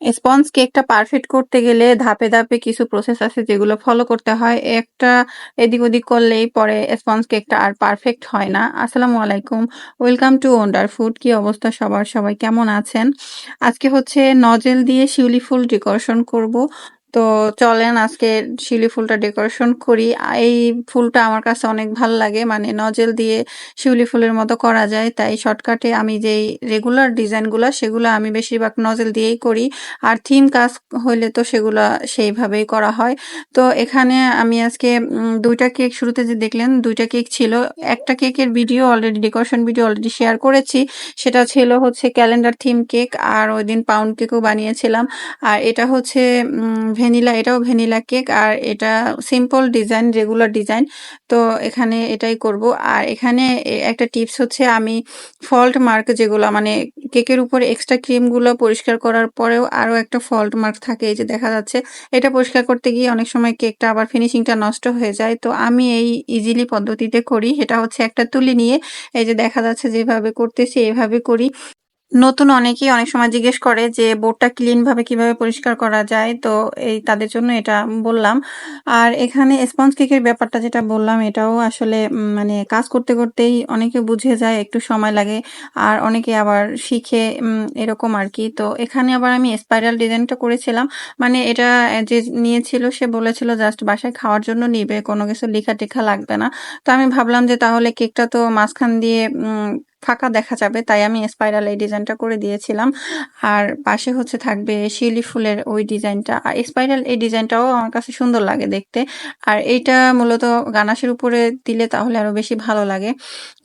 Sponge কেকটা perfect করতে গেলে ধাপে ধাপে কিছু প্রসেস আছে যেগুলো ফলো করতে হয়। একটা এদিক ওদিক করলেই পরে স্পঞ্জ কেকটা আর পারফেক্ট হয় না। আসসালামু আলাইকুম। ওয়েলকাম টু ওন্ডার ফুড কি অবস্থা সবার? সবাই কেমন আছেন? আজকে হচ্ছে নজেল দিয়ে শিউলি ফুল ডেকোরেশন করব। তো চলেন, আজকে শিউলি ফুলটা ডেকোরেশন করি। এই ফুলটা আমার কাছে অনেক ভালো লাগে মানে নজেল দিয়ে শিউলি ফুলের মতো করা যায়। তাই শর্টকাটে আমি যেই রেগুলার ডিজাইনগুলো, সেগুলো আমি বেশিরভাগ নজেল দিয়েই করি। আর থিম কাজ হইলে তো সেগুলো সেইভাবেই করা হয়। তো এখানে আমি আজকে দুইটা কেক শুরুতে যে দেখলেন, দুইটা কেক ছিল। একটা কেকের video already decoration video already share করেছি। সেটা ছিল হচ্ছে ক্যালেন্ডার থিম কেক আর ওই দিন পাউন্ড কেকও বানিয়েছিলাম। আর এটা হচ্ছে ভ্যানিলা, এটাও ভ্যানিলা কেক আর এটা সিম্পল ডিজাইন, রেগুলার ডিজাইন। তো এখানে এটাই করব। আর এখানে একটা টিপস হচ্ছে আমি ফল্ট মার্ক যেগুলো মানে কেকের উপর এক্সট্রা ক্রিমগুলো পরিষ্কার করার পরেও আরও একটা ফল্ট মার্ক থাকে। এই যে দেখা যাচ্ছে, এটা পরিষ্কার করতে গিয়ে অনেক সময় কেকটা আবার ফিনিশিংটা নষ্ট হয়ে যায়। তো আমি এই ইজিলি পদ্ধতিতে করি। এটা হচ্ছে একটা তুলি নিয়ে, এই যে দেখা যাচ্ছে যেভাবে করতেছি, এভাবে করি। নতুন অনেকেই অনেক সময় জিজ্ঞেস করে যে বোর্ডটা ক্লিন ভাবে কীভাবে পরিষ্কার করা যায়, তো এই তাদের জন্য এটা বললাম। আর এখানে স্পঞ্জ কেকের ব্যাপারটা যেটা বললাম, এটাও আসলে মানে কাজ করতে করতেই অনেকে বুঝে যায়, একটু সময় লাগে, আর অনেকে আবার শিখে এরকম আর কি। তো এখানে আবার আমি স্পাইরাল ডিজাইনটা করেছিলাম মানে এটা যে নিয়েছিল সে বলেছিল জাস্ট বাসায় খাওয়ার জন্য নিবে, কোনো কিছু লেখা টেখা লাগবে না। তো আমি ভাবলাম যে তাহলে কেকটা তো মাঝখান দিয়ে ফাঁকা দেখা যাবে, তাই আমি স্পাইরাল এই ডিজাইনটা করে দিয়েছিলাম। আর পাশে হচ্ছে থাকবে শিউলি ফুলের ওই ডিজাইনটা আর স্পাইরাল এই ডিজাইনটাও আমার কাছে সুন্দর লাগে দেখতে। আর এইটা মূলত গানাশের উপরে দিলে তাহলে আরও বেশি ভালো লাগে।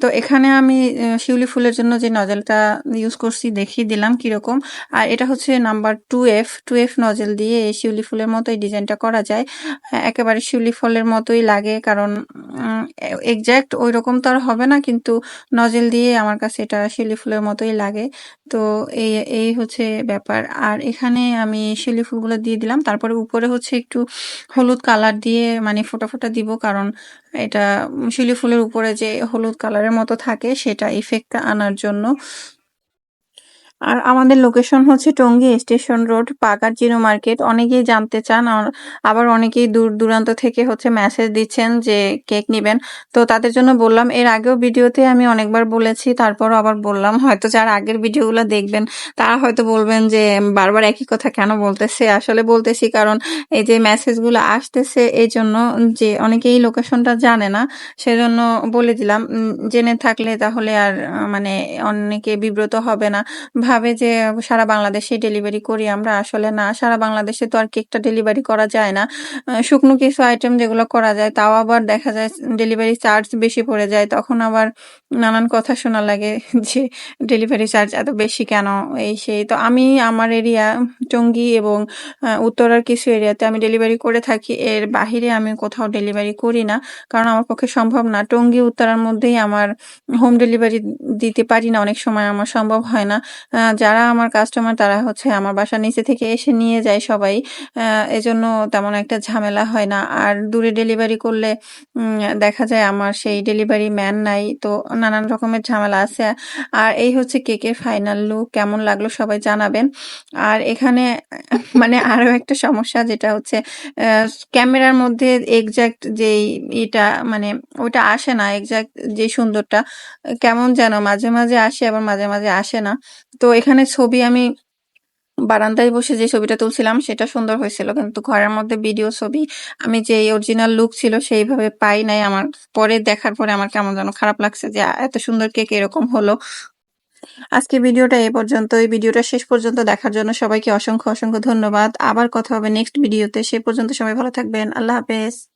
তো এখানে আমি শিউলি ফুলের জন্য যে নজেলটা ইউজ করছি, দেখিয়ে দিলাম কীরকম। আর এটা হচ্ছে number two F two F nozzle দিয়ে এই শিউলি ফুলের মতো এই ডিজাইনটা করা যায়। একেবারে শিউলি ফুলের মতোই লাগে, কারণ এক্স্যাক্ট ওই রকম তো আর হবে না, কিন্তু নজেল দিয়ে আমার কাছে এটা শিউলি ফুলের মতোই লাগে। তো এই এই হচ্ছে ব্যাপার। আর এখানে আমি শিউলি ফুলগুলো দিয়ে দিলাম। তারপরে উপরে হচ্ছে একটু হলুদ কালার দিয়ে মানে ফোটা ফোটা দিব কারণ এটা শিউলি ফুলের উপরে যে হলুদ কালারের মতো থাকে সেটা ইফেক্টটা আনার জন্য। আর আমাদের লোকেশন হচ্ছে টঙ্গী স্টেশন রোড পাকার জিরো মার্কেট। অনেকেই জানতে চান আবার অনেকেই দূর দূরান্ত থেকে হচ্ছে মেসেজ দিচ্ছেন যে কেক নেবেন। তো তাদের জন্য বললাম, এর আগেও ভিডিওতে আমি অনেকবার বলেছি, তারপরও আবার বললাম, হয়তো যারা আগের ভিডিওগুলো দেখবেন, তারা হয়তো বলবেন যে বারবার একই কথা কেন বলতেছে? আসলে বলতেছি কারণ এই যে মেসেজগুলো আসতেছে, এই জন্য যে অনেকেই লোকেশনটা জানে না, সেজন্য বলে দিলাম। জেনে থাকলে তাহলে আর মানে অনেকে বিব্রত হবে না। ভাবে যে, সারা বাংলাদেশে ডেলিভারি করি আমরা, আসলে না। সারা বাংলাদেশে তো আর কেকটা ডেলিভারি করা যায় না। শুকনো কিছু আইটেম যেগুলো করা যায়, তাও আবার দেখা যায় ডেলিভারি চার্জ বেশি পড়ে যায়। তখন আবার নানান কথা শোনা লাগে যে ডেলিভারি চার্জ এত বেশি কেন? এই সেই। তো আমি আমার এরিয়া টঙ্গী এবং উত্তরার কিছু এরিয়াতে আমি ডেলিভারি করে থাকি। এর বাহিরে আমি কোথাও ডেলিভারি করি না, কারণ আমার পক্ষে সম্ভব না। টঙ্গী, উত্তরার মধ্যেই আমার হোম ডেলিভারি দিতে পারি না, অনেক সময় আমার সম্ভব হয় না। যারা আমার কাস্টমার তারা হচ্ছে আমার বাসার নিচে থেকে এসে নিয়ে যায় সবাই। এজন্য তেমন একটা ঝামেলা হয় না। আর দূরে ডেলিভারি করলে দেখা যায় আমার সেই ডেলিভারি ম্যান নাই। তো নানান রকমের ঝামেলা আছে। আর এই হচ্ছে কেকের ফাইনাল লুক কেমন লাগল সবাই জানাবেন। আর এখানে মানে আরও একটা সমস্যা যেটা হচ্ছে ক্যামেরার মধ্যে এক্সাক্ট যেই এটা মানে ওটা আসে না এক্সাক্ট যে সুন্দরটা, কেমন যেন মাঝে মাঝে আসে, আবার মাঝে মাঝে আসে না। তো এখানে ছবি আমি বারান্দায় বসে যে ছবিটা তুলছিলাম, সেটা সুন্দর হয়েছিল। কিন্তু ঘরের মধ্যে ভিডিও ছবি, আমি যে অরিজিনাল লুক ছিল সেইভাবে পাই নাই আমার। পরে দেখার পরে আমার কেমন যেন খারাপ লাগছে যে এত সুন্দর কেক এরকম হলো? আজকে ভিডিওটা এ পর্যন্ত এই ভিডিওটা শেষ পর্যন্ত দেখার জন্য সবাইকে অসংখ্য অসংখ্য ধন্যবাদ। আবার কথা হবে নেক্সট ভিডিওতে সে পর্যন্ত সবাই ভালো থাকবেন। আল্লাহ হাফেজ।